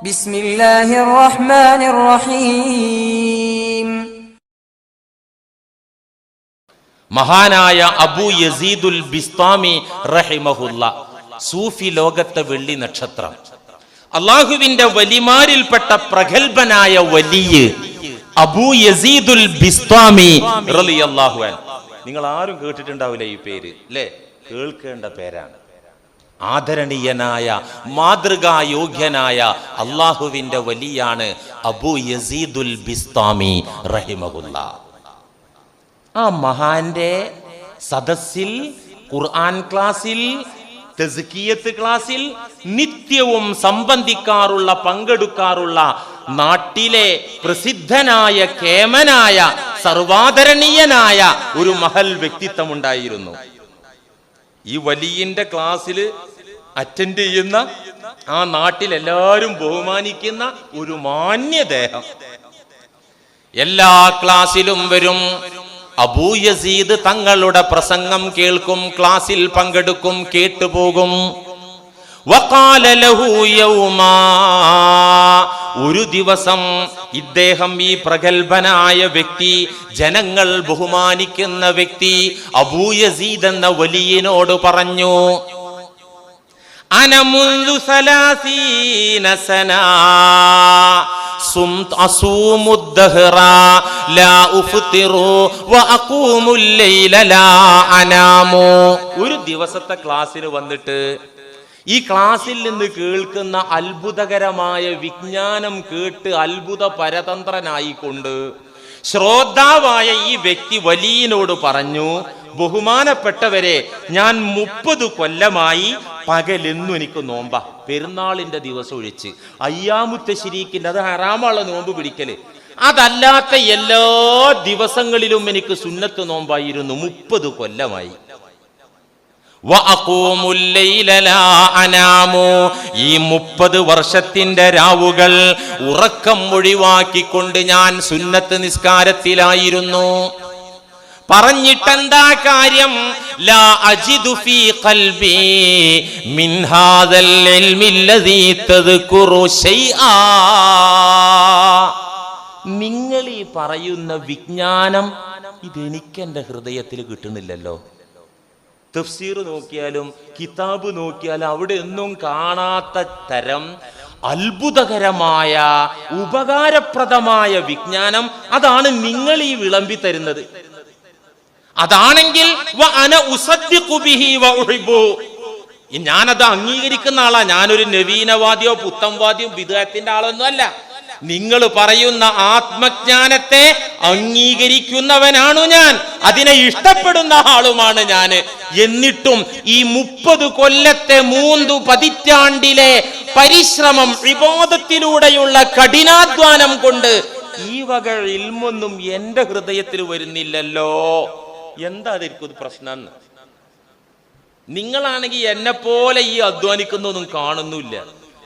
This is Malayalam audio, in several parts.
ബിസ്മില്ലാഹിർ റഹ്മാനിർ റഹീം മഹാനായ അബു യസീദുൽ ബിസ്താമി റഹിമഹുല്ല സൂഫി ലോകത്തെ വെള്ളി നക്ഷത്രം. അള്ളാഹുവിന്റെ വലിമാരിൽപ്പെട്ട പ്രഗത്ഭനായ വലിയ അബു യസീദുൽ ബിസ്താമി നിങ്ങൾ ആരും കേട്ടിട്ടുണ്ടാവില്ല ഈ പേര് അല്ലേ? കേൾക്കേണ്ട പേരാണ്. ആദരണീയനായ മാതൃകായോഗ്യനായ അള്ളാഹുവിന്റെ വലിയാണ് അബു യസീദുൽ ബിസ്താമി റഹിമഹുല്ല. ആ മഹാന്റെ സദസ്സിൽ ഖുർആൻ ക്ലാസ്സിൽ തെസ്കിയത്ത് ക്ലാസ്സിൽ നിത്യവും സംബന്ധിക്കാറുള്ള പങ്കെടുക്കാറുള്ള നാട്ടിലെ പ്രസിദ്ധനായ കേമനായ സർവാദരണീയനായ ഒരു മഹൽ വ്യക്തിത്വം ഉണ്ടായിരുന്നു ഈ വലിയന്റെ ക്ലാസ്സിൽ അറ്റൻഡ് ചെയ്യുന്ന ആ നാട്ടിൽ എല്ലാവരും ബഹുമാനിക്കുന്ന ഒരു മാന്യദേഹം. എല്ലാ ക്ലാസ്സിലും വരും. അബൂയസീദ് തങ്ങളുടെ പ്രസംഗം കേൾക്കും ക്ലാസ്സിൽ പങ്കെടുക്കും കേട്ടുപോകും. ഒരു ദിവസം ഇദ്ദേഹം ഈ പ്രഗത്ഭനായ വ്യക്തി ജനങ്ങൾ ബഹുമാനിക്കുന്ന വ്യക്തി അബൂയസീദ് എന്ന വലിയനോട് പറഞ്ഞു أنا منذ ثلاثين سنة صمت أصوم الدهر لا أفطر وأقوم الليل لا أنام ഒരു ദിവസത്തെ ക്ലാസ്സിന് വന്നിട്ട് ഈ ക്ലാസ്സിൽ നിന്ന് കേൾക്കുന്ന അത്ഭുതകരമായ വിജ്ഞാനം കേട്ട് അത്ഭുത പരതന്ത്രനായിക്കൊണ്ട് ശ്രോതാവായ ഈ വ്യക്തി വലിയനോട് പറഞ്ഞു ബഹുമാനപ്പെട്ടവരെ ഞാൻ മുപ്പത് കൊല്ലമായി പകലെന്നും എനിക്ക് നോമ്പ. പെരുന്നാളിന്റെ ദിവസം ഒഴിച്ച്. അയ്യാമുത്ത ശരീക്കിന്റെ അത് ഹറാമുള്ള നോമ്പ് പിടിക്കൽ. അതല്ലാത്ത എല്ലാ ദിവസങ്ങളിലും എനിക്ക് സുന്നത്ത് നോമ്പായിരുന്നു. മുപ്പത് കൊല്ലമായി. ഈ മുപ്പത് വർഷത്തിന്റെ രാവുകൾ ഉറക്കം ഒഴിവാക്കിക്കൊണ്ട് ഞാൻ സുന്നത്ത് നിസ്കാരത്തിലായിരുന്നു. പറഞ്ഞിട്ടെന്താ കാര്യം? ലാ അജിദു ഫീ ഖൽബി മിൻ ഹാദൽ ഇൽമി അല്ലദീ തദ്കുറു ശൈആ. നിങ്ങൾ ഈ പറയുന്ന വിജ്ഞാനം ഇതെനിക്ക് എന്റെ ഹൃദയത്തിൽ കിട്ടുന്നില്ലല്ലോ. തഫ്സീർ നോക്കിയാലും കിതാബ് നോക്കിയാലും അവിടെ ഒന്നും കാണാത്ത തരം അത്ഭുതകരമായ ഉപകാരപ്രദമായ വിജ്ഞാനം അതാണ് നിങ്ങൾ ഈ വിളമ്പി തരുന്നത് അതാണെങ്കിൽ ഞാനത് അംഗീകരിക്കുന്ന ആളാ. ഞാനൊരു നവീനവാദിയോ പുത്തംവാദിയോ വിദേഹത്തിന്റെ ആളൊന്നും അല്ല. നിങ്ങൾ പറയുന്ന ആത്മജ്ഞാനത്തെ അംഗീകരിക്കുന്നവനാണു ഞാൻ. അതിനെ ഇഷ്ടപ്പെടുന്ന ആളുമാണ് ഞാൻ. എന്നിട്ടും ഈ മുപ്പത് കൊല്ലത്തെ മൂന്ന് പതിറ്റാണ്ടിലെ പരിശ്രമം വിവാദത്തിലൂടെയുള്ള കഠിനാധ്വാനം കൊണ്ട് ഈ വക ഇൽമൊന്നും എന്റെ ഹൃദയത്തിൽ വരുന്നില്ലല്ലോ. എന്താ അതിരിക്കും പ്രശ്നം നിങ്ങളാണെങ്കിൽ എന്നെ പോലെ ഈ അധ്വാനിക്കുന്നൊന്നും കാണുന്നില്ല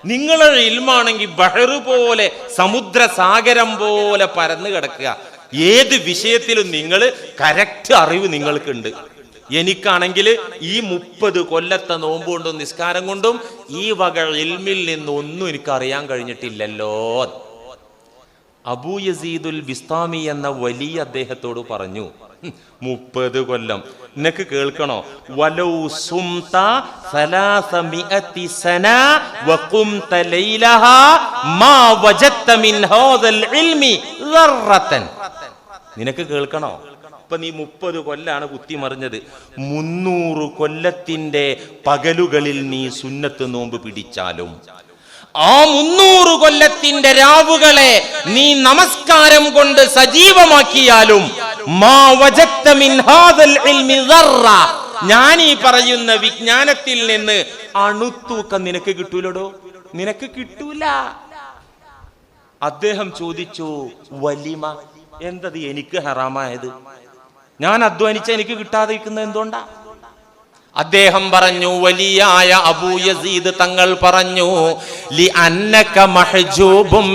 നിങ്ങളുടെ ഇൽമാണെങ്കിൽ ബഹറ് പോലെ സമുദ്ര സാഗരം പോലെ പരന്നു കിടക്കുക. ഏത് വിഷയത്തിലും നിങ്ങൾ കറക്റ്റ് അറിവ് നിങ്ങൾക്കുണ്ട്. എനിക്കാണെങ്കിൽ ഈ മുപ്പത് കൊല്ലത്തെ നോമ്പ് കൊണ്ടും നിസ്കാരം കൊണ്ടും ഈ വക ഇൽമിൽ നിന്നൊന്നും എനിക്ക് അറിയാൻ കഴിഞ്ഞിട്ടില്ലല്ലോ അബൂ യസീദുൽ ബിസ്താമി എന്ന വലിയ അദ്ദേഹത്തോട് പറഞ്ഞു "ഹും, മുപ്പത് കൊല്ലം. നിനക്ക് കേൾക്കണോ? വഖുംത മാ മിൻ ഇൽമി നിനക്ക് കേൾക്കണോ? ഇപ്പൊ നീ മുപ്പത് കൊല്ലാണ് കുത്തിമറിഞ്ഞത്. മുന്നൂറ് കൊല്ലത്തിന്റെ പകലുകളിൽ നീ സുന്നത്ത് നോമ്പ് പിടിച്ചാലും ആ മുന്നൂറ് കൊല്ലത്തിന്റെ രാവുകളെ നീ നമസ്കാരം കൊണ്ട് സജീവമാക്കിയാലും. ഞാൻ ഈ പറയുന്ന വിജ്ഞാനത്തിൽ നിന്ന് അണുത്തൂക്കം നിനക്ക് കിട്ടൂലടോ? നിനക്ക് കിട്ടൂല. അദ്ദേഹം ചോദിച്ചു വലിമ എന്തത് എനിക്ക് ഹറാമായത്? ഞാൻ അധ്വാനിച്ച എനിക്ക് കിട്ടാതിരിക്കുന്നത് എന്തുകൊണ്ടാ? അദ്ദേഹം പറഞ്ഞു വലിയായ അബൂ യസീദ് തങ്ങൾ പറഞ്ഞു ലി അന്നക മഹ്ജൂബും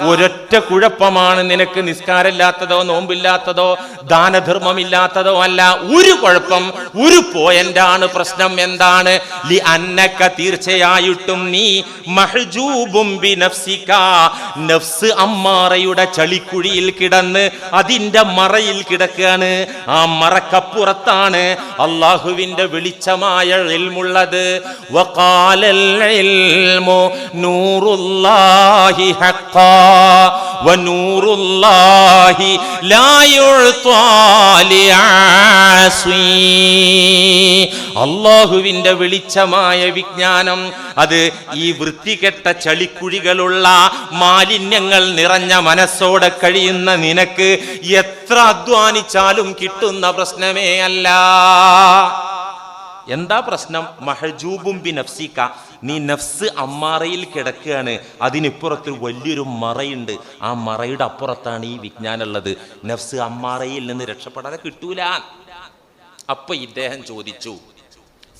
ഒരൊറ്റ കുഴപ്പമാണ് നിനക്ക് നിസ്കാരമില്ലാത്തതോ നോമ്പില്ലാത്തതോ ദാനധർമ്മമില്ലാത്തതോ അല്ല. ഒരു കുഴപ്പം ഒരു പോയിന്റാണ് പ്രശ്നം എന്താണ്? ലി അന്നക തീർച്ചയായിട്ടും നീ മഹ്ജൂബും ബിനഫ്സിക. നഫ്സ് അമ്മാറയുടെ ചളിക്കുഴിയിൽ കിടന്ന് അതിന്റെ മറയിൽ കിടക്കുകയാണ്. ആ മറക്കപ്പുറത്താണ് അള്ളാഹുവിന്റെ വെളിച്ചമായ ഇൽമുള്ളത് വകാലൽ ഇൽമു നൂറുല്ലാഹി ഹഖാ വനൂറുല്ലാഹി ലാ യുഴ്താ ലിആസി അള്ളാഹുവിന്റെ വെളിച്ചമായ വിജ്ഞാനം. അത് ഈ വൃത്തികെട്ട ചളിക്കുഴികളുള്ള മാലിന്യങ്ങൾ നിറഞ്ഞ മനസ്സോടെ കഴിയുന്ന നിനക്ക് എത്ര അധ്വാനിച്ചാലും കിട്ടുന്ന പ്രശ്നമേ അല്ല. എന്താ പ്രശ്നം? മഹജൂബും ബി നഫ്സിക്ക. നീ നഫ്സ് അമ്മാറയിൽ കിടക്കുകയാണ്. അതിനിപ്പുറത്ത് വലിയൊരു മറയുണ്ട്. ആ മറയുടെ അപ്പുറത്താണ് ഈ വിജ്ഞാനം ഉള്ളത്. നഫ്സ് അമ്മാറയിൽ നിന്ന് രക്ഷപ്പെടാതെ കിട്ടൂല. അപ്പൊ ഇദ്ദേഹം ചോദിച്ചു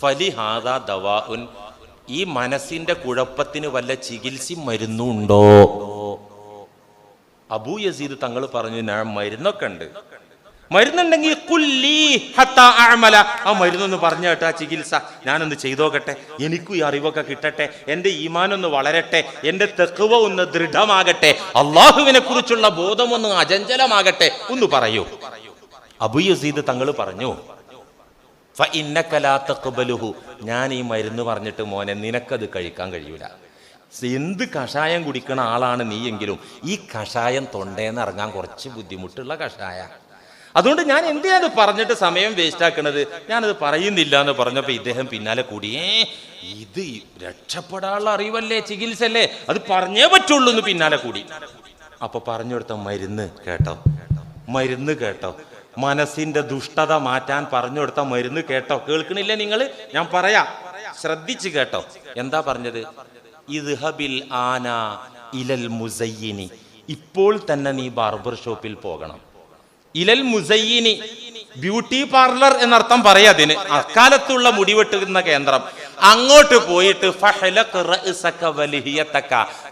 ഫലിഹാദ ദവാഉൻ. ഈ മനസ്സിന്റെ കുഴപ്പത്തിന് വല്ല ചികിത്സ മരുന്നുണ്ടോ? അബൂ യസീദ് തങ്ങൾ പറഞ്ഞു ഞാൻ മരുന്നൊക്കെ ഉണ്ട്. മരുന്നുണ്ടെങ്കിൽ കുല്ലി അഅമല. ആ മരുന്നൊന്ന് പറഞ്ഞ കേട്ടോ ആ ചികിത്സ. ഞാനൊന്ന് ചെയ്തോക്കട്ടെ എനിക്കും ഈ അറിവൊക്കെ കിട്ടട്ടെ. എന്റെ ഈമാനൊന്ന് വളരട്ടെ. എന്റെ തെക്കുവ ഒന്ന് ദൃഢമാകട്ടെ. അള്ളാഹുവിനെ കുറിച്ചുള്ള ബോധമൊന്ന് അചഞ്ചലമാകട്ടെ. ഒന്ന് പറയൂ. അബു യസീദ് തങ്ങൾ പറഞ്ഞു ഫ ഇന്നക ലാ തഖ്ബലുഹു. ഞാൻ ഈ മരുന്ന് പറഞ്ഞിട്ട് മോനെ നിനക്കത് കഴിക്കാൻ കഴിയൂല. എന്ത് കഷായം കുടിക്കണ ആളാണ് നീയെങ്കിലും ഈ കഷായം തൊണ്ടേന്ന് ഇറങ്ങാൻ കുറച്ച് ബുദ്ധിമുട്ടുള്ള കഷായ. അതുകൊണ്ട് ഞാൻ എന്തിനാണ് പറഞ്ഞിട്ട് സമയം വേസ്റ്റ് ആക്കണത്? ഞാനത് പറയുന്നില്ല എന്ന് പറഞ്ഞപ്പോ ഇദ്ദേഹം പിന്നാലെ കൂടിയേ "ഏ, ഇത് രക്ഷപ്പെടാനുള്ള അറിവല്ലേ ചികിത്സ അല്ലേ അത് പറഞ്ഞേ പറ്റുള്ളൂ എന്ന് പിന്നാലെ കൂടി. അപ്പൊ പറഞ്ഞു കൊടുത്ത മരുന്ന് കേട്ടോ. മരുന്ന് കേട്ടോ. മനസ്സിന്റെ ദുഷ്ടത മാറ്റാൻ പറഞ്ഞു കൊടുത്ത മരുന്ന് കേട്ടോ? കേൾക്കണില്ലേ നിങ്ങൾ ഞാൻ പറയാ. ശ്രദ്ധിച്ച് കേട്ടോ. എന്താ പറഞ്ഞത്? ഇദ്ഹബിൽ ആന ഇലൽ മുസയ്യിനി. ഇപ്പോൾ തന്നെ നീ ബാർബർ ഷോപ്പിൽ പോകണം. ഇലൽ മുസയ്യിനി ബ്യൂട്ടി പാർലർ എന്നർത്ഥം പറയാ അതിന്. അക്കാലത്തുള്ള മുടിവെട്ടുന്ന കേന്ദ്രം. അങ്ങോട്ട് പോയിട്ട്.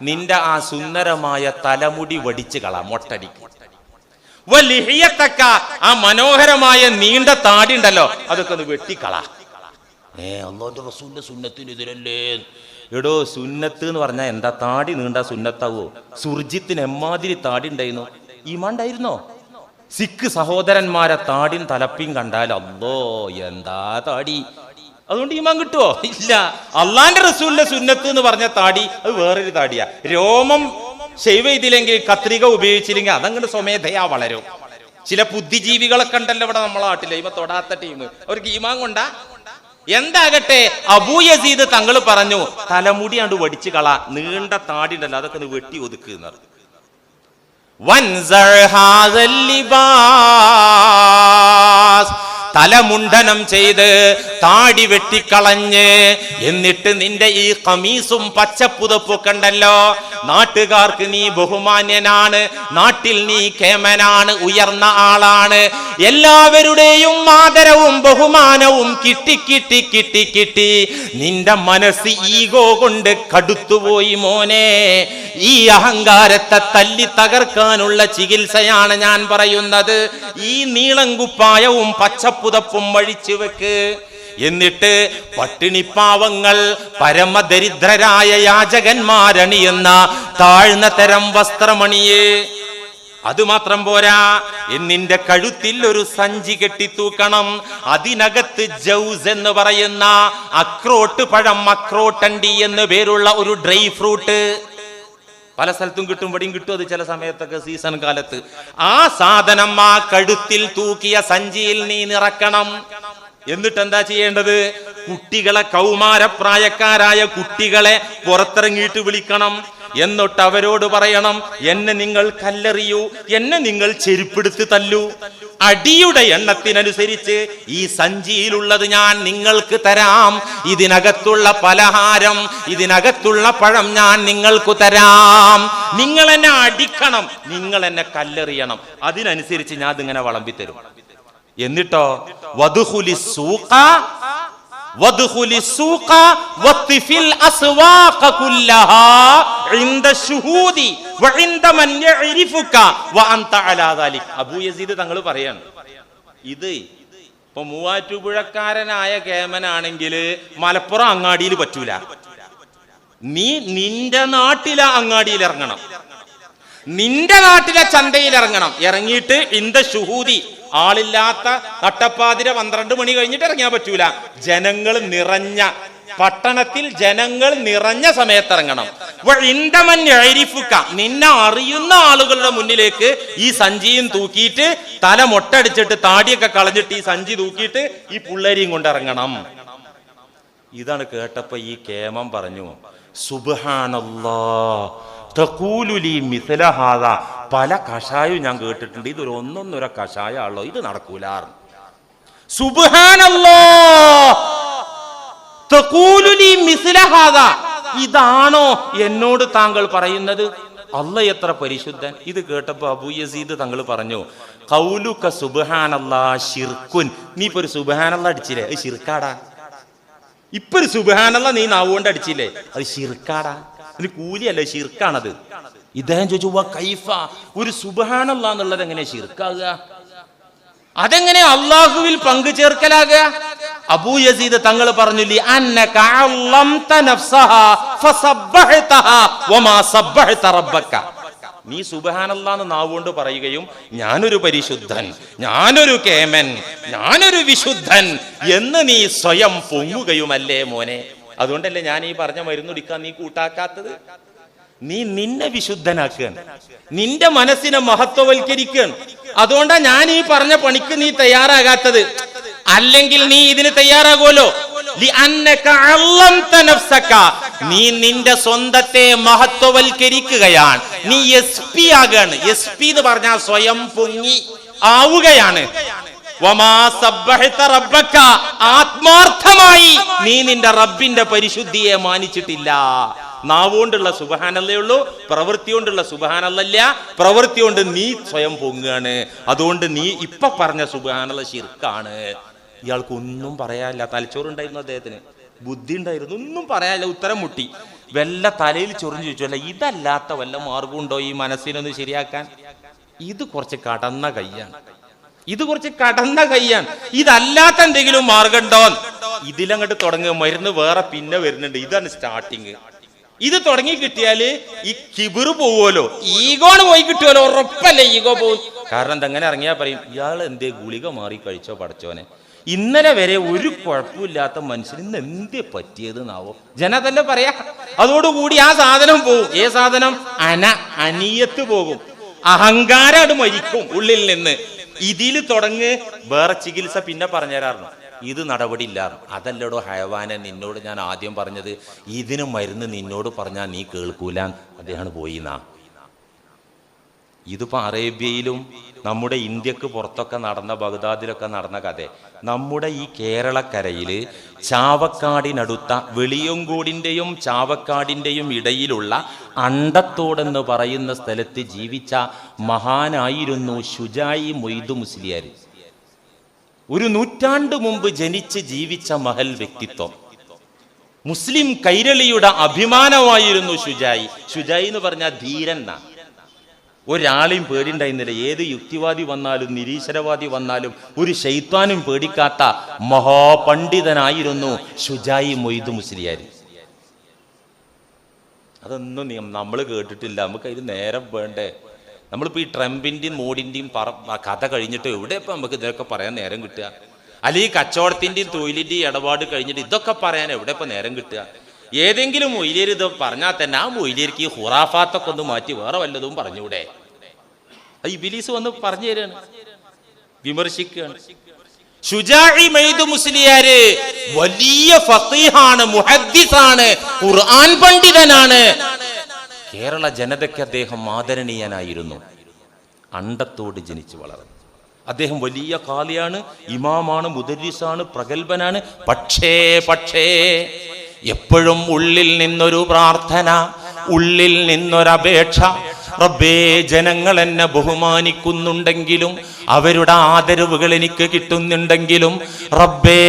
നിന്റെ ആ സുന്ദരമായ തലമുടി വടിച്ചു കളാം മൊട്ടടിക്ക് ആ മനോഹരമായ നീണ്ട താടി ഉണ്ടല്ലോ അതൊക്കെ ഒന്ന് വെട്ടിക്കള. ഏ അള്ളാന്റെ റസൂലിന്റെ സുന്നത്തിന് എതിരല്ലേ എടോ സുന്നത്ത് എന്ന് പറഞ്ഞാൽ എന്താ താടി നീണ്ട സുന്നത്താവോ? സുർജിത്തിന് എമ്മാതിരി താടി ഉണ്ടായിരുന്നു. ഈമാണ്ടായിരുന്നോ സിഖ് സഹോദരന്മാരെ താടിയും തലപ്പിയും കണ്ടാൽ അല്ലോ എന്താ താടി? അതുകൊണ്ട് ഈമാൻ കിട്ടുവോ? ഇല്ല. അള്ളാന്റെ റസൂലിന്റെ സുന്നത്ത് എന്ന് പറഞ്ഞ താടി അത് വേറൊരു താടിയാ. രോമം ഷെയ്വ് ചെയ്തില്ലെങ്കിൽ കത്രിക ഉപയോഗിച്ചില്ലെങ്കിൽ അതങ്ങോട്ട് സ്വമേധയാ വളരും. ചില ബുദ്ധിജീവികളൊക്കെ ഉണ്ടല്ലോ ഇവിടെ നമ്മളെ നാട്ടിൽ ഇവ തൊടാത്ത ടീം അവർക്ക് ഈമാൻ കൊണ്ടാ? എന്താകട്ടെ? അബൂ യസീദ് തങ്ങൾ പറഞ്ഞു തലമുടി അണ്ട് വടിച്ചു കള. നീണ്ട താടി ഉണ്ടല്ലോ അതൊക്കെ വെട്ടി ഒതുക്കുന്നത് വൻസൽ തലമുണ്ടനം ചെയ്ത് താടി വെട്ടിക്കളഞ്ഞ് എന്നിട്ട് നിന്റെ ഈ കമീസും പച്ചപ്പുതപ്പൊക്കെ ഉണ്ടല്ലോ നാട്ടുകാർക്ക് നീ ബഹുമാന്യനാണ് നാട്ടിൽ നീ കേമനാണ് ഉയർന്ന ആളാണ്. എല്ലാവരുടെയും ആദരവും ബഹുമാനവും കിട്ടി കിട്ടി കിട്ടി കിട്ടി. നിന്റെ മനസ്സ് ഈഗോ കൊണ്ട് കടുത്തുപോയി മോനെ. ഈ അഹങ്കാരത്തെ തല്ലി തകർക്കാനുള്ള ചികിത്സയാണ് ഞാൻ പറയുന്നത്. ഈ നീളം കുപ്പായവും പച്ചപ്പുതപ്പും വഴിച്ചു വെക്ക്. എന്നിട്ട് പട്ടിണിപ്പാവങ്ങൾ പരമദരിദ്രരായ യാചകന്മാരണിയുന്ന താഴ്ന്ന തരം വസ്ത്രമണിയേ. അതുമാത്രം പോരാ എന്നിന്റെ കഴുത്തിൽ ഒരു സഞ്ചി കെട്ടിത്തൂക്കണം അതിനകത്ത് ജൗസ് എന്ന് പറയുന്ന അക്രോട്ട് പഴം അക്രോട്ടണ്ടി എന്ന് പേരുള്ള ഒരു ഡ്രൈ ഫ്രൂട്ട്. പല സ്ഥലത്തും കിട്ടും ഇവിടെയും കിട്ടും അത് ചില സമയത്തൊക്കെ സീസൺ കാലത്ത്. ആ സാധനം ആ കഴുത്തിൽ തൂക്കിയ സഞ്ചിയിൽ നീ നിറക്കണം. എന്നിട്ട് എന്താ ചെയ്യേണ്ടത്? കുട്ടികളെ കൗമാരപ്രായക്കാരായ കുട്ടികളെ പുറത്തിറങ്ങിയിട്ട് വിളിക്കണം. എന്നിട്ട് അവരോട് പറയണം എന്നെ നിങ്ങൾ കല്ലെറിയൂ എന്നെ നിങ്ങൾ ചെരുപ്പെടുത്ത് തല്ലൂ. അടിയുടെ എണ്ണത്തിനനുസരിച്ച് ഈ സഞ്ചിയിലുള്ളത് ഞാൻ നിങ്ങൾക്ക് തരാം. ഇതിനകത്തുള്ള പലഹാരം ഇതിനകത്തുള്ള പഴം ഞാൻ നിങ്ങൾക്ക് തരാം. നിങ്ങൾ എന്നെ അടിക്കണം നിങ്ങൾ എന്നെ കല്ലെറിയണം. അതിനനുസരിച്ച് ഞാൻ ഇതിങ്ങനെ തരും എന്നിട്ടോ? വധുഹുലി സൂഖ അബൂ യസീദ് തങ്ങൾ പറയാണ് ഇത് ഇപ്പൊ മൂവാറ്റുപുഴക്കാരനായ കേമനാണെങ്കിൽ മലപ്പുറം അങ്ങാടിയിൽ പറ്റൂല. നീ നിന്റെ നാട്ടിലെ അങ്ങാടിയിൽ ഇറങ്ങണം. നിന്റെ നാട്ടിലെ ചന്തയിൽ ഇറങ്ങണം ഇറങ്ങിയിട്ട് ഇന്ത ശുഹൂതി ആളില്ലാത്ത നട്ടപ്പാതിര പന്ത്രണ്ട് മണി കഴിഞ്ഞിട്ട് ഇറങ്ങാൻ പറ്റൂല. ജനങ്ങൾ നിറഞ്ഞ പട്ടണത്തിൽ ജനങ്ങൾ നിറഞ്ഞ സമയത്ത് ഇറങ്ങണം വ ഇൻദമൻ നിന്നെ അറിയുന്ന ആളുകളുടെ മുന്നിലേക്ക് ഈ സഞ്ചിയും തൂക്കിയിട്ട് തല മൊട്ടടിച്ചിട്ട് താടിയൊക്കെ കളഞ്ഞിട്ട് ഈ സഞ്ചി തൂക്കിയിട്ട് ഈ പുള്ളേരിയും കൊണ്ട് ഇറങ്ങണം. ഇതാണ് കേട്ടപ്പോ ഈ കേമം പറഞ്ഞു. സുബ്ഹാനല്ലാ. തഖൂലുലി മിഥല ഹാദാ. പല കഷായവും ഞാൻ കേട്ടിട്ടുണ്ട്. ഇതൊരു ഒന്നൊന്നര കഷായാണല്ലോ. ഇത് നടക്കൂലാർ സുബ്ഹാനല്ലാ! ഇതാണോ എന്നോട് താങ്കൾ പറയുന്നത്? അല്ല എത്ര പരിശുദ്ധൻ. ഇത് കേട്ടപ്പോ അബൂ യസീദ് തങ്ങൾ പറഞ്ഞു കൗലുക്ക സുബ്ഹാനല്ലാ ഷിർക്കുൻ നീ ഇപ്പൊ ഒരു സുബഹാനല്ല അടിച്ചില്ലേ? അത് ഷിർക്കാടാ ഇപ്പൊ ഒരു സുബാനല്ല നീ നാവുകൊണ്ട് അടിച്ചില്ലേ? അത് ഷിർക്കാടാ ഒരു കൂലിയല്ല ഷിർക്കാണത് ഇദ്ദേഹം ചോദിച്ചു വാ കൈഫ ഒരു സുബഹാനല്ല എന്നുള്ളത് എങ്ങനെ ഷിർക്കാകുക അതെങ്ങനെ അള്ളാഹുവിൽ പങ്കു ചേർക്കലാകുക? അബൂ യസീദ് തങ്ങൾ പറഞ്ഞു "ലി അന്നക അള്ളംത നഫ്സഹ ഫസബ്ബഹ്തഹ വമാ സബ്ബഹ്ത റബ്ബക." നീ സുബഹാനല്ലാന്ന് നാവുകൊണ്ട് പറയുകയും ഞാനൊരു പരിശുദ്ധൻ ഞാനൊരു കേമൻ ഞാനൊരു വിശുദ്ധൻ എന്ന് നീ സ്വയം പൊങ്ങുകയുമല്ലേ മോനെ? അതുകൊണ്ടല്ലേ ഞാൻ ഈ പറഞ്ഞ മരുന്നുടിക്കാൻ നീ കൂട്ടാക്കാത്തത്? നീ നിന്നെ വിശുദ്ധനാക്കുകയാണ്. നിന്റെ മനസ്സിനെ മഹത്വവൽക്കരിക്കുകയാണ്. അതുകൊണ്ടാ ഞാൻ ഈ പറഞ്ഞ പണിക്ക് നീ തയ്യാറാകാത്തത്. അല്ലെങ്കിൽ നീ ഇതിന് തയ്യാറാകുമല്ലോ. നീ നിന്റെ സ്വന്തത്തെ മഹത്വവൽക്കരിക്കുകയാണ്. നീ എസ് പി ആകുകയാണ് എസ് പി എന്ന് പറഞ്ഞാൽ സ്വയം പൊങ്ങി ആവുകയാണ്. ആത്മാർത്ഥമായി നീ നിന്റെ റബ്ബിന്റെ പരിശുദ്ധിയെ മാനിച്ചിട്ടില്ല. നാവുകൊണ്ടുള്ള സുബഹാനല്ലേ ഉള്ളൂ പ്രവൃത്തി കൊണ്ടുള്ള സുബഹാനല്ല പ്രവൃത്തി കൊണ്ട് നീ സ്വയം പൊങ്ങുകയാണ് അതുകൊണ്ട് നീ ഇപ്പൊ പറഞ്ഞ സുബഹാനുള്ള ശിർക്കാണ്. ഇയാൾക്ക് ഒന്നും പറയാനില്ല. തലച്ചോറുണ്ടായിരുന്നു അദ്ദേഹത്തിന്. ബുദ്ധി ഉണ്ടായിരുന്നു. ഒന്നും പറയാനില്ല. ഉത്തരം മുട്ടി. വല്ല തലയിൽ ചൊറിഞ്ഞു ചോദിച്ചു. അല്ല ഇതല്ലാത്ത വല്ല മാർഗമുണ്ടോ ഈ മനസ്സിനൊന്ന് ശരിയാക്കാൻ? ഇത് കുറച്ച് കടന്ന കയ്യാണ് ഇത് കുറച്ച് കടന്ന കയ്യാണ് ഇതല്ലാത്ത എന്തെങ്കിലും മാർഗം ഉണ്ടോ ഇതിലങ്ങോട്ട് തുടങ്ങുക. മരുന്ന് വേറെ പിന്നെ വരുന്നുണ്ട്. ഇതാണ് സ്റ്റാർട്ടിങ് ഇത് തുടങ്ങി കിട്ടിയാൽ ഈ കിബിറ് പോവുമല്ലോ. ഈഗോണ് പോയി കിട്ടുമല്ലോ. ഉറപ്പല്ല ഈഗോ പോകും കാരണം എന്തെങ്ങനെ ഇറങ്ങിയാ പറയും ഇയാൾ എന്തേ ഗുളിക മാറി കഴിച്ചോ പടച്ചോനെ? ഇന്നലെ വരെ ഒരു കുഴപ്പമില്ലാത്ത മനുഷ്യന് ഇന്ന് എന്തേ പറ്റിയത് ജന തന്നെ പറയാ. അതോടുകൂടി ആ സാധനം പോകും ഏ സാധനം? അന അനിയത്ത് പോകും. അഹങ്കാരം അത് മരിക്കും ഉള്ളിൽ നിന്ന്. ഇതിൽ തുടങ്ങ്. വേറെ ചികിത്സ പിന്നെ പറഞ്ഞുതരാറുണ്ട്. ഇത് നടപടിയില്ലാറും അതല്ലടോ ഹയവാനെ നിന്നോട് ഞാൻ ആദ്യം പറഞ്ഞത്. ഇതിന് മരുന്ന് നിന്നോട് പറഞ്ഞാൽ നീ കേൾക്കൂല. അദ്ദേഹം പോയി ഇതിപ്പോ അറേബ്യയിലും നമ്മുടെ ഇന്ത്യയ്ക്ക് പുറത്തൊക്കെ നടന്ന ബഗ്ദാദിലൊക്കെ നടന്ന കഥ. നമ്മുടെ ഈ കേരളക്കരയിൽ ചാവക്കാടിനടുത്ത വെളിയങ്കൂടിന്റെയും ചാവക്കാടിന്റെയും ഇടയിലുള്ള അണ്ടത്തോടെന്ന് പറയുന്ന സ്ഥലത്ത് ജീവിച്ച മഹാനായിരുന്നു ഷുജായി മൊയ്തു മുസ്ലിയാർ ഒരു നൂറ്റാണ്ട് മുമ്പ് ജനിച്ച് ജീവിച്ച മഹൽ വ്യക്തിത്വം. മുസ്ലിം കൈരളിയുടെ അഭിമാനമായിരുന്നു ഷുജായി ഷുജായി എന്ന് പറഞ്ഞാൽ ധീരൻ എന്നാ ഒരാളെയും പേടിണ്ടായിരുന്നില്ല ഏത് യുക്തിവാദി വന്നാലും നിരീശ്വരവാദി വന്നാലും ഒരു ശൈത്താനും പേടിക്കാത്ത മഹാപണ്ഡിതനായിരുന്നു ഷുജായി മൊയ്തു മുസ്ലിയാരി. അതൊന്നും നമ്മൾ കേട്ടിട്ടില്ല. നമുക്ക് അതിന് നേരം വേണ്ടേ? നമ്മളിപ്പോൾ ഈ ട്രംപിന്റെയും മോഡിന്റെയും പറ കഥ കഴിഞ്ഞിട്ട് എവിടെ ഇപ്പം നമുക്ക് ഇതൊക്കെ പറയാൻ നേരം കിട്ടുക? അല്ലെങ്കിൽ കച്ചവടത്തിന്റെയും തൊഴിലിന്റെയും ഇടപാട് കഴിഞ്ഞിട്ട് ഇതൊക്കെ പറയാൻ എവിടെ ഇപ്പം നേരം കിട്ടുക? ഏതെങ്കിലും മൊയിലേര് ഇത് പറഞ്ഞാൽ തന്നെ ആ മൊയിലേർക്ക് ഈ ഹുറാഫാത്തൊക്കെ ഒന്ന് മാറ്റി വേറെ വല്ലതും പറഞ്ഞൂടെ അത് ഇബിലീസ് വന്ന് പറഞ്ഞു തരാണ്. വിമർശിക്കുകയാണ്. മുസ്ലിയാര് വലിയ ഫഖീഹാണ് മുഹദ്ദിസാണ് ഖുർആൻ പണ്ഡിതനാണ്. കേരള ജനതയ്ക്ക് അദ്ദേഹം ആദരണീയനായിരുന്നു. അണ്ടത്തോട് ജനിച്ചു വളർന്നു. അദ്ദേഹം വലിയ കാലിയാണ് ഇമാമാണ് മുദരിസാണ് പ്രഗത്ഭനാണ്. പക്ഷേ പക്ഷേ എപ്പോഴും ഉള്ളിൽ നിന്നൊരു പ്രാർത്ഥന ഉള്ളിൽ നിന്നൊരപേക്ഷ. റബ്ബേ ജനങ്ങൾ എന്നെ ബഹുമാനിക്കുന്നുണ്ടെങ്കിലും അവരുടെ ആദരവുകൾ എനിക്ക് കിട്ടുന്നുണ്ടെങ്കിലും റബ്ബേ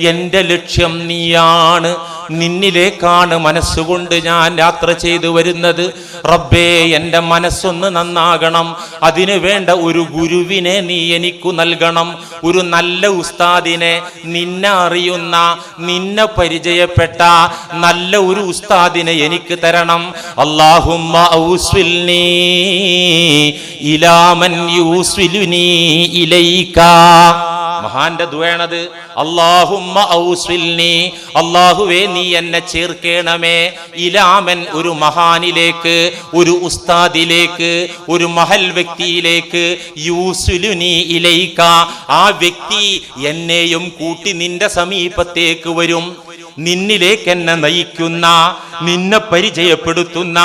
എന്റെ ലക്ഷ്യം നീയാണ്. നിന്നിലേക്കാണ് മനസ്സുകൊണ്ട് ഞാൻ യാത്ര ചെയ്തു വരുന്നത്. റബ്ബേ എന്റെ മനസ്സൊന്ന് നന്നാകണം. അതിനു വേണ്ട ഒരു ഗുരുവിനെ നീ എനിക്കു നൽകണം. ഒരു നല്ല ഉസ്താദിനെ നിന്നെ അറിയുന്ന നിന്നെ പരിചയപ്പെട്ട നല്ല ഒരു ഉസ്താദിനെ എനിക്ക് തരണം. അള്ളാഹുമ്മ ഇലാമൻ യൂസ്വിലുനീ ഇലൈക. മഹാന്റെ ദുവേണത് അള്ളാഹുമ്മ ഔസ്വിൽനി അള്ളാഹുവേ നീ എന്നെ ചേർക്കേണമേ. ഇലാമൻ ഒരു മഹാനിലേക്ക് ഒരു ഉസ്താദിലേക്ക് ഒരു മഹൽ വ്യക്തിയിലേക്ക് യൂസുലുനി ഇലൈക്ക ആ വ്യക്തി എന്നെയും കൂട്ടി നിന്റെ സമീപത്തേക്ക് വരും. നിന്നിലേക്ക് എന്നെ നയിക്കുന്ന നിന്നെ പരിചയപ്പെടുത്തുന്ന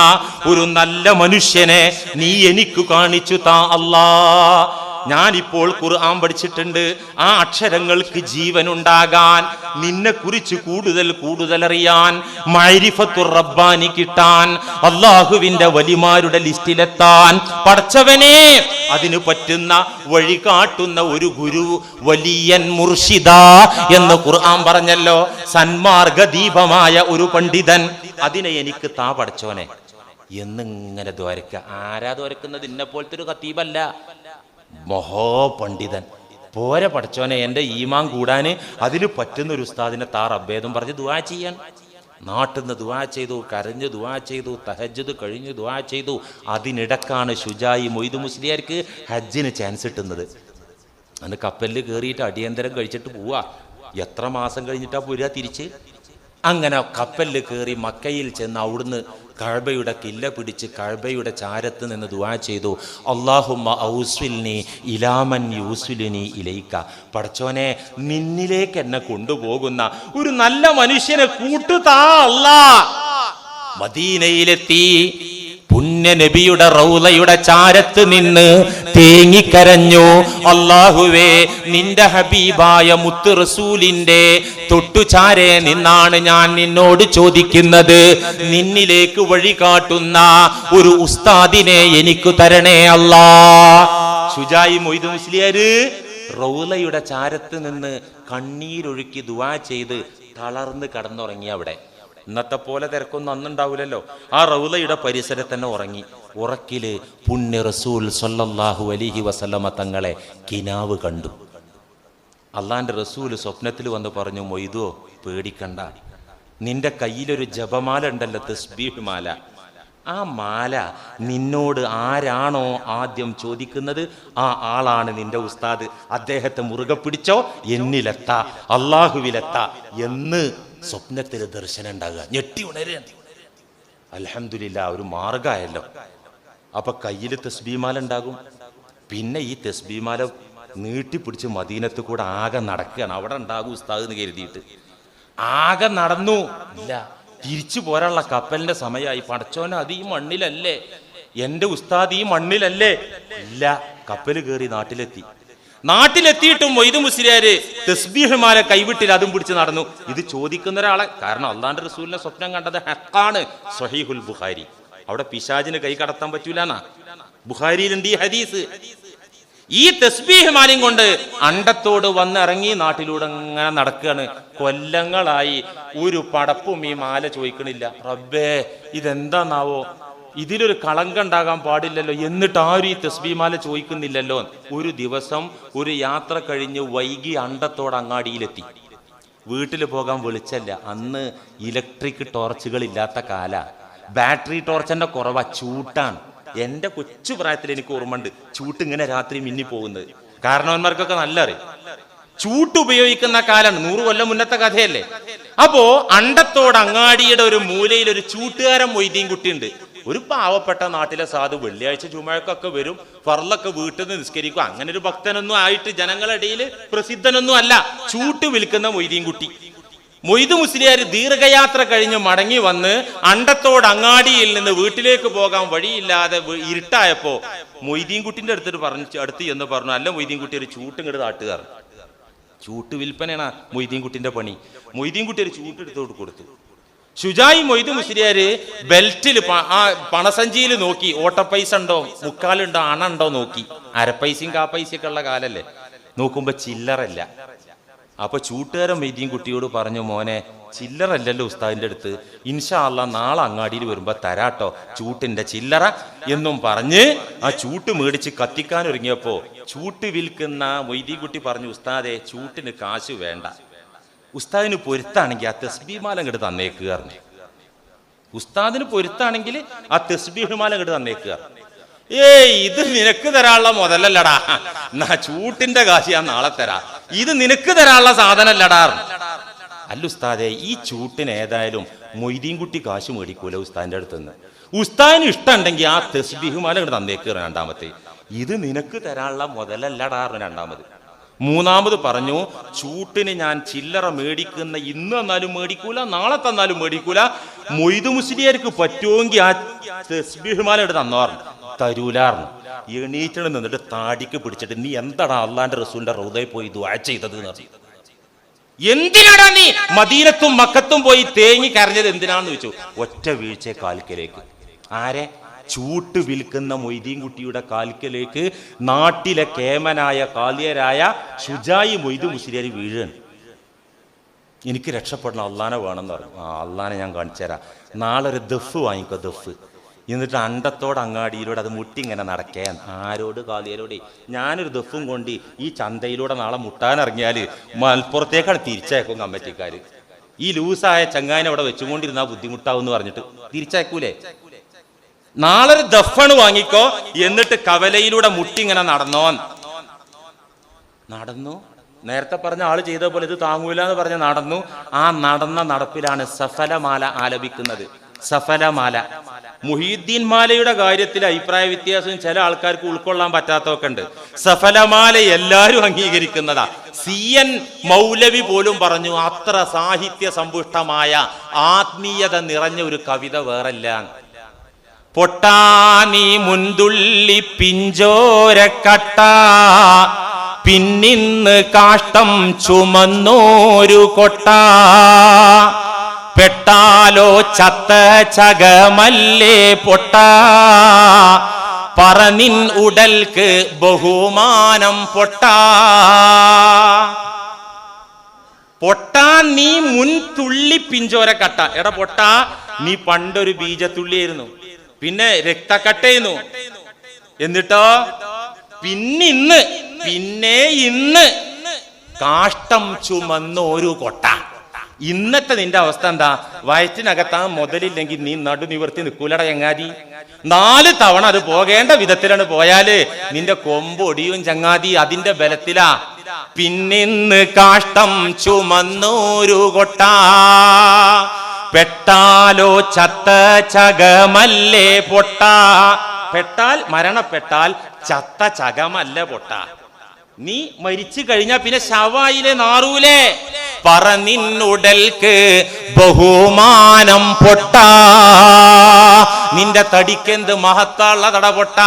ഒരു നല്ല മനുഷ്യനെ നീ എനിക്ക് കാണിച്ചു താ അല്ലാ ഞാനിപ്പോൾ ഖുർആൻ പഠിച്ചിട്ടുണ്ട്. ആ അക്ഷരങ്ങൾക്ക് ജീവൻ ഉണ്ടാകാൻ നിന്നെ കുറിച്ച് കൂടുതൽ കൂടുതൽ അറിയാൻ മൈരിഫത്തുർ റബ്ബാനി കിട്ടാൻ അള്ളാഹുവിന്റെ വലിമാരുടെ ലിസ്റ്റിലെത്താൻ പടച്ചവനെ അതിന് പറ്റുന്ന വഴി കാട്ടുന്ന ഒരു ഗുരു വലിയൻ മുർഷിദ എന്ന് ഖുർആൻ പറഞ്ഞല്ലോ. സന്മാർഗ ദീപമായ ഒരു പണ്ഡിതൻ. അതിനെ എനിക്ക് താ പടച്ചോനെ എന്നിങ്ങനെ ദ്വാരക്ക. ആരാ ദ്വാരക്കുന്നത്? ഇന്നെ പോലത്തെ ഒരു കത്തീബല്ല മഹോപണ്ഡിതൻ. പോരെ പഠിച്ചോനെ എന്റെ ഈമാൻ കൂടാന് അതിന് പറ്റുന്ന ഒരു ഉസ്താദിനെ താർ അഭേദം പറഞ്ഞ് ദുവാ ചെയ്യാൻ. നാട്ടിൽ നിന്ന് ദുവാ ചെയ്തു കരഞ്ഞു ദുവാ ചെയ്തു തഹജ്ജത് കഴിഞ്ഞു ദുവാ ചെയ്തു. അതിനിടക്കാണ് ഷുജായി മൊയ്തു മുസ്ലിയാർക്ക് ഹജ്ജിന് ചാൻസ് കിട്ടുന്നത്. അന്ന് കപ്പലിൽ കയറിയിട്ട് അടിയന്തരം കഴിച്ചിട്ട് പോവാ. എത്ര മാസം കഴിഞ്ഞിട്ടാ പോരുക തിരിച്ച്? അങ്ങനെ കപ്പലിൽ കയറി മക്കയിൽ ചെന്ന് അവിടുന്ന് കഴബയുടെ കില്ല പിടിച്ച് കഴബയുടെ ചാരത്ത് നിന്ന് ദുവാ ചെയ്തു. അള്ളാഹുമ്മ ഔസ്വിൽനി ഇലാമൻ യൂസ്വിലിനി ഇലയിക്ക പടച്ചോനെ നിന്നിലേക്ക് എന്നെ കൊണ്ടുപോകുന്ന ഒരു നല്ല മനുഷ്യനെ കൂട്ടുതാ അല്ലാ. മദീനയിലെത്തി. പുണ്യ നബിയുടെ റൗലയുടെ ചാരത്ത് നിന്ന് തേങ്ങിക്കരഞ്ഞു. അള്ളാഹുവേ നിന്റെ ഹബീബായ മുത്ത് റസൂലിന്റെ തൊട്ടുചാരെ നിന്നാണ് ഞാൻ നിന്നോട് ചോദിക്കുന്നത്. നിന്നിലേക്ക് വഴി കാട്ടുന്ന ഒരു ഉസ്താദിനെ എനിക്ക് തരണേ അല്ലാ. ഷുജായി മൊയ്തു മുസ്ലിയാര് റൗലയുടെ ചാരത്ത് നിന്ന് കണ്ണീരൊഴുക്കി ദുവാ ചെയ്ത് തളർന്ന് കടന്നുറങ്ങി അവിടെ. ഇന്നത്തെ പോലെ തിരക്കൊന്നും അന്നുണ്ടാവില്ലല്ലോ ആ റൗലയുടെ പരിസരത്ത് തന്നെ ഉറങ്ങി. ഉറക്കിൽ പുണ്യ റസൂൽ സൊല്ലാഹു അലിഹി വസല്ലമ തങ്ങളെ കിനാവ് കണ്ടു. അള്ളാന്റെ റസൂൽ സ്വപ്നത്തിൽ വന്ന് പറഞ്ഞു മൊയ്തോ പേടിക്കണ്ട. നിന്റെ കയ്യിലൊരു ജപമാല ഉണ്ടല്ലോ തസ്ബീഹ് മാല. ആ മാല നിന്നോട് ആരാണോ ആദ്യം ചോദിക്കുന്നത്? ആ ആളാണ് നിന്റെ ഉസ്താദ്. അദ്ദേഹത്തെ മുറുകെ പിടിച്ചോ? എന്നിലെത്ത അള്ളാഹുവിലെത്ത എന്ന് സ്വപ്നത്തിൽ ദർശനം ഉണ്ടാകുക. ഞെട്ടി ഉണരുക. അലഹമില്ല ഒരു മാർഗമായല്ലോ അപ്പൊ കയ്യിൽ തസ്ബീമാല ഉണ്ടാകും. പിന്നെ ഈ തസ്ബീമാല നീട്ടിപ്പിടിച്ച് മദീനത്ത് കൂടെ ആകെ നടക്കുകയാണ്. അവിടെ ഉണ്ടാകും ഉസ്താദ് എന്ന് കരുതിയിട്ട്. ആകെ നടന്നു. ഇല്ല. തിരിച്ചു പോരാനുള്ള കപ്പലിന്റെ സമയമായി. പടച്ചോന അത് ഈ മണ്ണിലല്ലേ? എന്റെ ഉസ്താദ് ഈ മണ്ണിലല്ലേ? ഇല്ല കപ്പൽ കയറി നാട്ടിലെത്തി. നാട്ടിലെത്തിയിട്ടും മൊയ്ത് മുസ്ലിയാര് തസ്ബീഹുമാരെ കൈവിട്ടിൽ അതും പിടിച്ച് നടന്നു. ഇത് ചോദിക്കുന്ന ഒരാളെ കാരണം അള്ളാന്റെ റസൂലിനെ സ്വപ്നം കണ്ടത് ഹക്കാണ് സഹീഹുൽ ബുഖാരി. അവിടെ പിശാജിന് കൈ കടത്താൻ പറ്റൂലെന്നാ. ബുഖാരിയിലുണ്ട് ഈ ഹദീസ്? ഈ തസ്ബീഹ് മാലിയും കൊണ്ട് അണ്ടത്തോട് വന്നിറങ്ങി നാട്ടിലൂടെ അങ്ങനെ നടക്കുകയാണ്. കൊല്ലങ്ങളായി ഒരു പടപ്പും ഈ മാല ചോദിക്കണില്ല. റബ്ബേ ഇതെന്താന്നാവോ? ഇതിലൊരു കളങ്ക ഉണ്ടാകാൻ പാടില്ലല്ലോ. എന്നിട്ട് ആരും ഈ തസ്ബീമാല ചോദിക്കുന്നില്ലല്ലോ. ഒരു ദിവസം ഒരു യാത്ര കഴിഞ്ഞ് വൈകി അണ്ടത്തോട് അങ്ങാടിയിലെത്തി. വീട്ടിൽ പോകാൻ വിളിച്ചല്ല. അന്ന് ഇലക്ട്രിക് ടോർച്ചുകൾ ഇല്ലാത്ത കാല. ബാറ്ററി ടോർച്ചന്റെ കുറവാ. ചൂട്ടാണ്. എന്റെ കൊച്ചു പ്രായത്തിൽ എനിക്ക് ഓർമ്മയുണ്ട് ചൂട്ട് ഇങ്ങനെ രാത്രി മിന്നി പോകുന്നത്. കാരണവന്മാർക്കൊക്കെ നല്ല അറിയും ചൂട്ട് ഉപയോഗിക്കുന്ന കാലം നൂറ് കൊല്ലം മുന്നത്തെ കഥയല്ലേ? അപ്പോ അണ്ടത്തോട് അങ്ങാടിയുടെ ഒരു മൂലയിൽ ഒരു ചൂട്ടുകാരൻ മൊയ്തീൻ കുട്ടിയുണ്ട്. ഒരു പാവപ്പെട്ട നാട്ടിലെ സാധു വെള്ളിയാഴ്ച ചുമഴക്കൊക്കെ വരും ഫർലൊക്കെ വീട്ടിൽ നിന്ന് നിസ്കരിക്കും. അങ്ങനെ ഒരു ഭക്തനൊന്നും ആയിട്ട് ജനങ്ങളുടെ ഇടയിൽ പ്രസിദ്ധനൊന്നും അല്ല. ചൂട്ട് വിൽക്കുന്ന മൊയ്തീൻ കുട്ടി. മൊയ്ത് മുസ്ലിയാർ ദീർഘയാത്ര കഴിഞ്ഞ് മടങ്ങി വന്ന് അണ്ടത്തോട് അങ്ങാടിയിൽ നിന്ന് വീട്ടിലേക്ക് പോകാൻ വഴിയില്ലാതെ ഇരുട്ടായപ്പോ മൊയ്തീൻ കുട്ടിന്റെ അടുത്തിട്ട് പറഞ്ഞു അടുത്ത് എന്ന് പറഞ്ഞു അല്ല മൊയ്തീൻ കുട്ടി ഒരു ചൂട്ടും ഇങ്ങോട്ട് നാട്ടുകാർ. ചൂട്ട് വിൽപ്പനയാണ് മൊയ്തീൻ കുട്ടിന്റെ പണി. മൊയ്തീൻ കുട്ടി ഒരു ചൂട്ട് എടുത്തോട്ട് കൊടുത്തു ഷുജായി മൊയ്ത് മുസ്ലിയാര് ബെൽറ്റിൽ ആ പണസഞ്ചിയിൽ നോക്കി ഓട്ടപ്പൈസ ഉണ്ടോ മുക്കാലുണ്ടോ അണ ഉണ്ടോ നോക്കി. അരപ്പൈസയും കാപ്പൈസയൊക്കെ ഉള്ള കാലല്ലേ. നോക്കുമ്പോ ചില്ലറല്ല അപ്പൊ ചൂട്ടുകാരൻ വൈദ്യം കുട്ടിയോട് പറഞ്ഞു മോനെ ചില്ലറല്ലല്ലോ ഉസ്താദിന്റെ അടുത്ത്. ഇൻഷാ നാളെ അങ്ങാടിയിൽ വരുമ്പോ തരാട്ടോ. ചൂട്ടിന്റെ ചില്ലറ എന്നും പറഞ്ഞ് ആ ചൂട്ട് മേടിച്ച് കത്തിക്കാൻ ഒരുങ്ങിയപ്പോ ചൂട്ട് വിൽക്കുന്ന മൊയ്തീൻകുട്ടി പറഞ്ഞു ഉസ്താദെ ചൂട്ടിന് കാശ് വേണ്ട. ഉസ്താദിന് പൊരുത്താണെങ്കിൽ ആ തെസ്ബിമാല ഇങ്ങോട്ട് തന്നേക്കുക ഉസ്താദിന് പൊരുത്താണെങ്കിൽ ആ തെസ്ബീഹുമാല ഇങ്ങോട്ട് തന്നേക്കുക ഏയ് ഇത് നിനക്ക് തരാനുള്ള മുതലല്ലടാ. എന്നാ ചൂട്ടിന്റെ കാശ് ഞാൻ നാളെ തരാ. ഇത് നിനക്ക് തരാനുള്ള സാധനല്ലടാ. അല്ല ഉസ്താദേ ഈ ചൂട്ടിന് ഏതായാലും മൊയ്തീൻകുട്ടി കാശ് മേടിക്കൂല ഉസ്താദിന്റെ അടുത്ത് നിന്ന് ഉസ്താദിന് ഇഷ്ടമുണ്ടെങ്കിൽ ആ തെസ്ബിഹുമാല ഇങ്ങോട്ട് തന്നേക്ക് രണ്ടാമത്തെ. ഇത് നിനക്ക് തരാനുള്ള മുതലല്ലടാ രണ്ടാമത്. മൂന്നാമത് പറഞ്ഞു ചൂട്ടിന് ഞാൻ ചില്ലറ മേടിക്കുന്ന ഇന്ന് തന്നാലും മേടിക്കൂല നാളെ തന്നാലും മേടിക്കൂല. മൊയ്തു മുസ്ലിയർക്ക് പറ്റുമെങ്കിൽ ആ തെസ്ബിഹുമാല എടുത്ത് തന്നോർന്നു തരൂലാർന്നു. എണീറ്റിൽ നിന്നിട്ട് താടിക്ക് പിടിച്ചിട്ട് നീ എന്താണ് അള്ളാന്റെ റസൂലിന്റെ റൗദയിൽ പോയി ദുആ ചെയ്തത് എന്തിനാടാ നീ മദീനത്തും മക്കത്തും പോയി തേങ്ങി കരഞ്ഞത് എന്തിനാന്ന് ചോദിച്ചു? ഒറ്റ വീഴ്ച കാൽക്കലേക്ക്. ആരെ? ചൂട്ട് വിൽക്കുന്ന മൊയ്തീൻ കുട്ടിയുടെ കാൽക്കലേക്ക് നാട്ടിലെ കേമനായ കാലിയരായ ഷുജായി മൊയ്തു മുസ്ലിയാരി വീഴുകയാണ്. എനിക്ക് രക്ഷപ്പെടണം അള്ളാനെ വേണമെന്ന് പറഞ്ഞു. ആ അള്ളാനെ ഞാൻ കാണിച്ചു തരാം നാളെ ഒരു ദഫ് വാങ്ങിക്കോ ദഫ്. എന്നിട്ട് അണ്ടത്തോട് അങ്ങാടിയിലൂടെ അത് മുട്ടി ഇങ്ങനെ നടക്കാൻ ആരോട് കാലിയരോട് ഞാനൊരു ദഫും കൊണ്ട് ഈ ചന്തയിലൂടെ നാളെ മുട്ടാൻ ഇറങ്ങിയാൽ മലപ്പുറത്തേക്കാണ് തിരിച്ചയക്കും കമ്മറ്റിക്കാർ ഈ ലൂസായ ചങ്ങാനെ അവിടെ വെച്ചുകൊണ്ടിരുന്നാ ബുദ്ധിമുട്ടാവും എന്ന് പറഞ്ഞിട്ട്. തിരിച്ചയക്കൂലേ? നാളെ ഒരു ദഫാണ് വാങ്ങിക്കോ എന്നിട്ട് കവലയിലൂടെ മുട്ടി ഇങ്ങനെ നടന്നോ നടന്നു? നേരത്തെ പറഞ്ഞ ആൾ ചെയ്ത പോലെ ഇത് താങ്ങൂല എന്ന് പറഞ്ഞ് നടന്നു. ആ നടന്ന നടപ്പിലാണ് സഫലമാല ആലപിക്കുന്നത്. സഫലമാല. മുഹീദ്ദീൻ മാലയുടെ കാര്യത്തിൽ അഭിപ്രായ വ്യത്യാസം ചില ആൾക്കാർക്ക് ഉൾക്കൊള്ളാൻ പറ്റാത്തതൊക്കെ ഉണ്ട്. സഫലമാല എല്ലാവരും അംഗീകരിക്കുന്നതാ. സി എൻ മൗലവി പോലും പറഞ്ഞു അത്ര സാഹിത്യ സമ്പുഷ്ടമായ ആത്മീയത നിറഞ്ഞ ഒരു കവിത വേറല്ല. പൊട്ടാനി മുന്തുള്ളി പിഞ്ചോരക്കട്ട പിന്നിന്ന് കാഷ്ടം ചുമന്നോരു കൊട്ട. പെട്ടാലോ ചത്ത ചകമല്ലേ പൊട്ട? പറനിൻ ഉടൽക്ക് ബഹുമാനം പൊട്ട. പൊട്ടാ നീ മുൻ തുള്ളി പിഞ്ചോര കട്ട. എടാ പൊട്ടാ നീ പണ്ടൊരു ബീജത്തുള്ളിയായിരുന്നു. പിന്നെ രക്തക്കട്ടയുന്നു എന്നിട്ടോ? പിന്നിന്ന് പിന്നെ ഇന്ന് കാഷ്ടം ചുമന്ന ഒരു കൊട്ട. ഇന്നത്തെ നിന്റെ അവസ്ഥ എന്താ? വയറ്റിനകത്താ മുതലില്ലെങ്കിൽ നീ നടു നിവർത്തി നിൽക്കൂലട ചങ്ങാതി. നാല് തവണ അത് പോകേണ്ട വിധത്തിലാണ് പോയാൽ നിന്റെ കൊമ്പൊടിയും ചങ്ങാതി അതിന്റെ ബലത്തിലാ. പിന്നിന്ന് കാഷ്ടം ചുമന്നൂരു കൊട്ട. പെട്ടാലോ ചത്ത ചകമല്ലേ പൊട്ട. പെട്ടാൽ മരണപ്പെട്ടാൽ ചത്ത ചകമല്ല പൊട്ട. നീ മരിച്ചു കഴിഞ്ഞാ പിന്നെ ശവായിലെ നാറൂലേ? പറനിന്നുടൽക്ക് ബഹുമാനം പൊട്ട. നിന്റെ തടിക്കെന്ത് മഹത്തുള്ള തട പൊട്ട?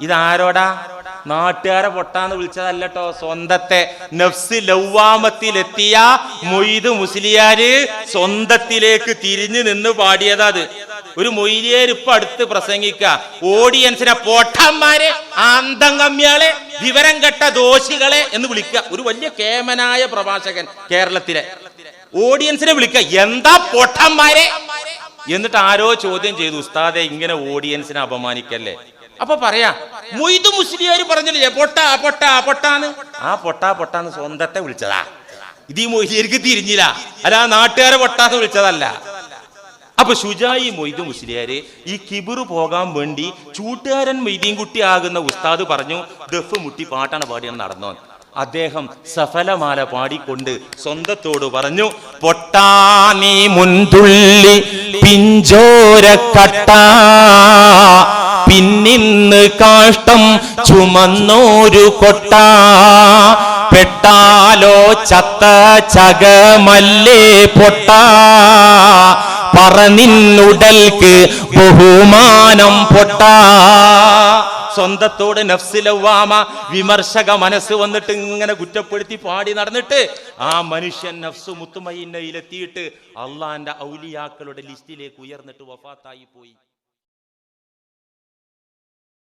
ഇതാരോടാ? നാട്ടുകാരെ പൊട്ടാന്ന് വിളിച്ചതല്ലട്ടോ സ്വന്തത്തെ. നഫ്സ് ലൗവാമത്തിലെത്തിയ മൊയ്ത് മുസ്ലിയാര് സ്വന്തത്തിലേക്ക് തിരിഞ്ഞു നിന്ന് പാടിയതത് ഒരു മൊയ്ലിയേർ ഇപ്പൊ അടുത്ത് പ്രസംഗിക്ക. ഓഡിയൻസിനെ പൊട്ടന്മാരെ അന്തംഗമ്യാളെ വിവരം കെട്ട ദോഷികളെ എന്ന് വിളിക്കുക ഒരു വലിയ കേമനായ പ്രഭാഷകൻ കേരളത്തിലെ. ഓഡിയൻസിനെ വിളിക്കുക എന്താ പൊട്ടന്മാരെ? എന്നിട്ട് ആരോ ചോദ്യം ചെയ്തു. ഉസ്താദെ ഇങ്ങനെ ഓഡിയൻസിനെ അപമാനിക്കല്ലേ? അപ്പൊ പറയാ മൊയ്തു മുസ്ലിയാർ പറഞ്ഞില്ലേ പൊട്ടാ പൊട്ടാ പൊട്ടാന്ന്? ആ പൊട്ടാ പൊട്ടാന്ന് സ്വന്തത്തെ വിളിച്ചതാ. ഇത് ഈ മൊയ്ലിയർക്ക് തിരിഞ്ഞില്ല. അല്ല നാട്ടുകാരെ പൊട്ടാന്ന് വിളിച്ചതല്ല. അപ്പൊ ഷുജായി മൊയ്തു മുസ്ലിയാര് ഈ കിബറു പോകാൻ വേണ്ടി ചൂട്ടുകാരൻ മൊയ്തീൻകുട്ടി ആകുന്ന ഉസ്താദ് പറഞ്ഞു ദഫ് മുട്ടി പാട്ടാണ് പാടിയാണ് നടന്നോ? അദ്ദേഹം സഫലമാല പാടിക്കൊണ്ട് സ്വന്തത്തോട് പറഞ്ഞു പൊട്ടാനി മുൻതുള്ളി പിഞ്ചോരക്കട്ട പിന്നിന്ന് കാഷ്ടം ചുമന്നോരു കൊട്ട പെട്ടാലോ ചത്ത ചകമല്ലേ പൊട്ട പറനിന്നുടൽക്ക് ബഹുമാനം പൊട്ട. സ്വന്തത്തോട് നഫ്സിലവാമ വിമർശക മനസ്സ് വന്നിട്ട് ഇങ്ങനെ കുറ്റപ്പെടുത്തി പാടി നടന്നിട്ട് ആ മനുഷ്യൻ നഫ്സു മുത്തുമയിന്നയിലെത്തിയിട്ട് അള്ളാന്റെ ഔലിയാക്കളുടെ ലിസ്റ്റിലേക്ക് ഉയർന്നിട്ട് വഫാത്തായി പോയി.